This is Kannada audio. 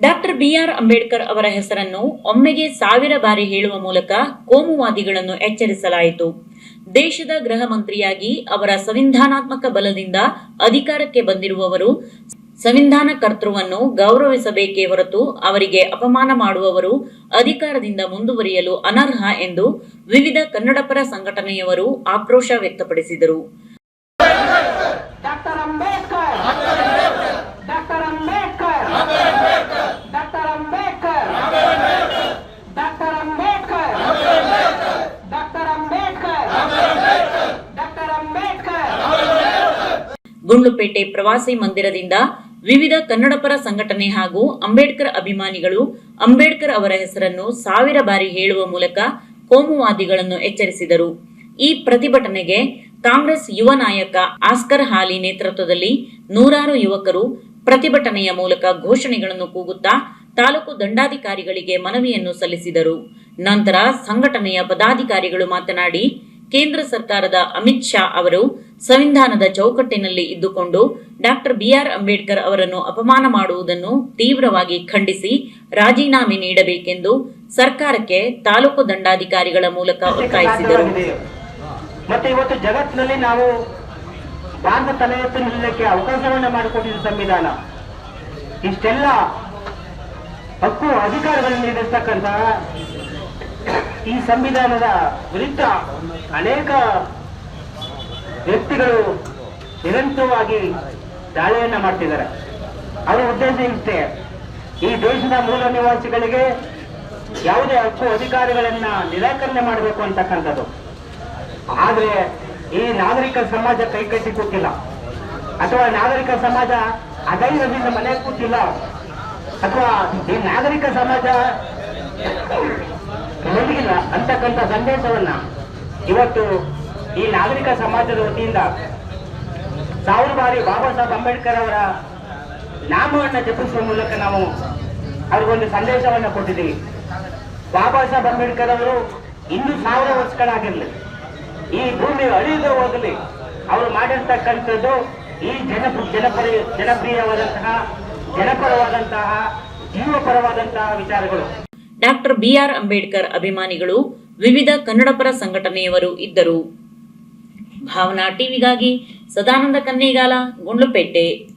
ಡಾಕ್ಟರ್ ಬಿಆರ್ ಅಂಬೇಡ್ಕರ್ ಅವರ ಹೆಸರನ್ನು ಒಮ್ಮೆಗೆ ಸಾವಿರ ಬಾರಿ ಹೇಳುವ ಮೂಲಕ ಕೋಮುವಾದಿಗಳನ್ನು ಎಚ್ಚರಿಸಲಾಯಿತು. ದೇಶದ ಗೃಹ ಮಂತ್ರಿಯಾಗಿ ಅವರ ಸಂವಿಧಾನಾತ್ಮಕ ಬಲದಿಂದ ಅಧಿಕಾರಕ್ಕೆ ಬಂದಿರುವವರು ಸಂವಿಧಾನ ಕರ್ತೃವನ್ನು ಗೌರವಿಸಬೇಕೇ ಹೊರತು ಅವರಿಗೆ ಅಪಮಾನ ಮಾಡುವವರು, ಅಧಿಕಾರದಿಂದ ಮುಂದುವರಿಯಲು ಅನರ್ಹ ಎಂದು ವಿವಿಧ ಕನ್ನಡಪರ ಸಂಘಟನೆಯವರು ಆಕ್ರೋಶ ವ್ಯಕ್ತಪಡಿಸಿದರು doctor Ambedkar doctor Ambedkar doctor Ambedkar doctor Ambedkar doctor Ambedkar doctor Ambedkar Gundlupete ಪ್ರವಾಸಿ ಮಂದಿರದಿಂದ ವಿವಿಧ ಕನ್ನಡಪರ ಸಂಘಟನೆ ಹಾಗೂ ಅಂಬೇಡ್ಕರ್ ಅಭಿಮಾನಿಗಳು ಅಂಬೇಡ್ಕರ್ ಅವರ ಹೆಸರನ್ನು ಸಾವಿರ ಬಾರಿ ಹೇಳುವ ಮೂಲಕ ಕೋಮುವಾದಿಗಳನ್ನು ಎಚ್ಚರಿಸಿದರು. ಈ ಪ್ರತಿಭಟನೆಗೆ ಕಾಂಗ್ರೆಸ್ ಯುವ ನಾಯಕ ಆಸ್ಕರ್ ಹಾಲಿ ನೇತೃತ್ವದಲ್ಲಿ ನೂರಾರು ಯುವಕರು ಪ್ರತಿಭಟನೆಯ ಮೂಲಕ ಘೋಷಣೆಗಳನ್ನು ಕೂಗುತ್ತಾ ತಾಲೂಕು ದಂಡಾಧಿಕಾರಿಗಳಿಗೆ ಮನವಿಯನ್ನು ಸಲ್ಲಿಸಿದರು. ನಂತರ ಸಂಘಟನೆಯ ಪದಾಧಿಕಾರಿಗಳು ಮಾತನಾಡಿ, ಕೇಂದ್ರ ಸರ್ಕಾರದ ಅಮಿತ್ ಶಾ ಅವರು ಸಂವಿಧಾನದ ಚೌಕಟ್ಟಿನಲ್ಲಿ ಇದ್ದುಕೊಂಡು ಡಾಕ್ಟರ್ ಬಿಆರ್ ಅಂಬೇಡ್ಕರ್ ಅವರನ್ನು ಅಪಮಾನ ಮಾಡುವುದನ್ನು ತೀವ್ರವಾಗಿ ಖಂಡಿಸಿ ರಾಜೀನಾಮೆ ನೀಡಬೇಕೆಂದು ಸರ್ಕಾರಕ್ಕೆ ತಾಲೂಕು ದಂಡಾಧಿಕಾರಿಗಳ ಮೂಲಕ ಒತ್ತಾಯಿಸಿದರು. ಮತ್ತೆ ಇವತ್ತು ಜಗತ್ತಿನಲ್ಲಿ ನಾವು ಭಾರತ ತಲೆ ಎತ್ತಿ ನಿಲ್ಲಕ್ಕೆ ಅವಕಾಶವನ್ನ ಮಾಡಿಕೊಟ್ಟಿದ್ದ ಸಂವಿಧಾನ ಇಷ್ಟೆಲ್ಲ ಹಕ್ಕು ಅಧಿಕಾರಗಳನ್ನು ನೀಡಿರ್ತಕ್ಕಂತಹ ಈ ಸಂವಿಧಾನದ ವಿರುದ್ಧ ಅನೇಕ ವ್ಯಕ್ತಿಗಳು ನಿರಂತರವಾಗಿ ದಾಳಿಯನ್ನ ಮಾಡ್ತಿದ್ದಾರೆ. ಅವರ ಉದ್ದೇಶ ಇಷ್ಟೇ. ಈ ದೇಶದ ಮೂಲ ನಿವಾಸಿಗಳಿಗೆ ಯಾವುದೇ ಹಕ್ಕು ಅಧಿಕಾರಗಳನ್ನ ನಿರಾಕರಣೆ ಮಾಡಬೇಕು ಅಂತಕ್ಕಂಥದ್ದು. ಆದ್ರೆ ಈ ನಾಗರಿಕ ಸಮಾಜ ಕೈಕಟ್ಟಿ ಕೂತಿಲ್ಲ. ಅಥವಾ ನಾಗರಿಕ ಸಮಾಜ ಅಧೈರ್ಯದಿಂದ ಮನೆ ಕೂತಿಲ್ಲ. ಅಥವಾ ಈ ನಾಗರಿಕ ಸಮಾಜ ಮಲಗಿಲ್ಲ ಅಂತಕ್ಕಂಥ ಸಂದೇಶವನ್ನ ಇವತ್ತು ಈ ನಾಗರಿಕ ಸಮಾಜದ ವತಿಯಿಂದ ಸಾವಿರ ಬಾರಿ ಬಾಬಾ ಸಾಹೇಬ್ ಅಂಬೇಡ್ಕರ್ ಅವರ ನಾಮವನ್ನು ಜಪಿಸುವ ಮೂಲಕ ನಾವು ಅವ್ರಿಗೊಂದು ಸಂದೇಶವನ್ನ ಕೊಟ್ಟಿದ್ದೀವಿ. ಬಾಬಾ ಸಾಹೇಬ್ ಅಂಬೇಡ್ಕರ್ ಅವರು ಇನ್ನೂ ಸಾವಿರ ವರ್ಷಗಳಾಗಿರಲಿ ಈ ಭೂಮಿ ಅಳಿಯದೇ ಹೋಗಲಿ, ಅವರು ಮಾಡಿರ್ತಕ್ಕಂಥದ್ದು ಈ ಜನ ಜನಪರಿ, ಜನಪ್ರಿಯವಾದಂತಹ, ಜನಪರವಾದಂತಹ, ಜೀವಪರವಾದಂತಹ ವಿಚಾರಗಳು. ಡಾಕ್ಟರ್ ಬಿಆರ್ ಅಂಬೇಡ್ಕರ್ ಅಭಿಮಾನಿಗಳು ವಿವಿಧ ಕನ್ನಡಪರ ಸಂಘಟನೆಯವರು ಇದ್ದರು. ಭಾವನಾ ಟಿವಿಗಾಗಿ ಸದಾನಂದ ಕನ್ನೇಗಾಲ ಗುಂಡ್ಲುಪೇಟೆ.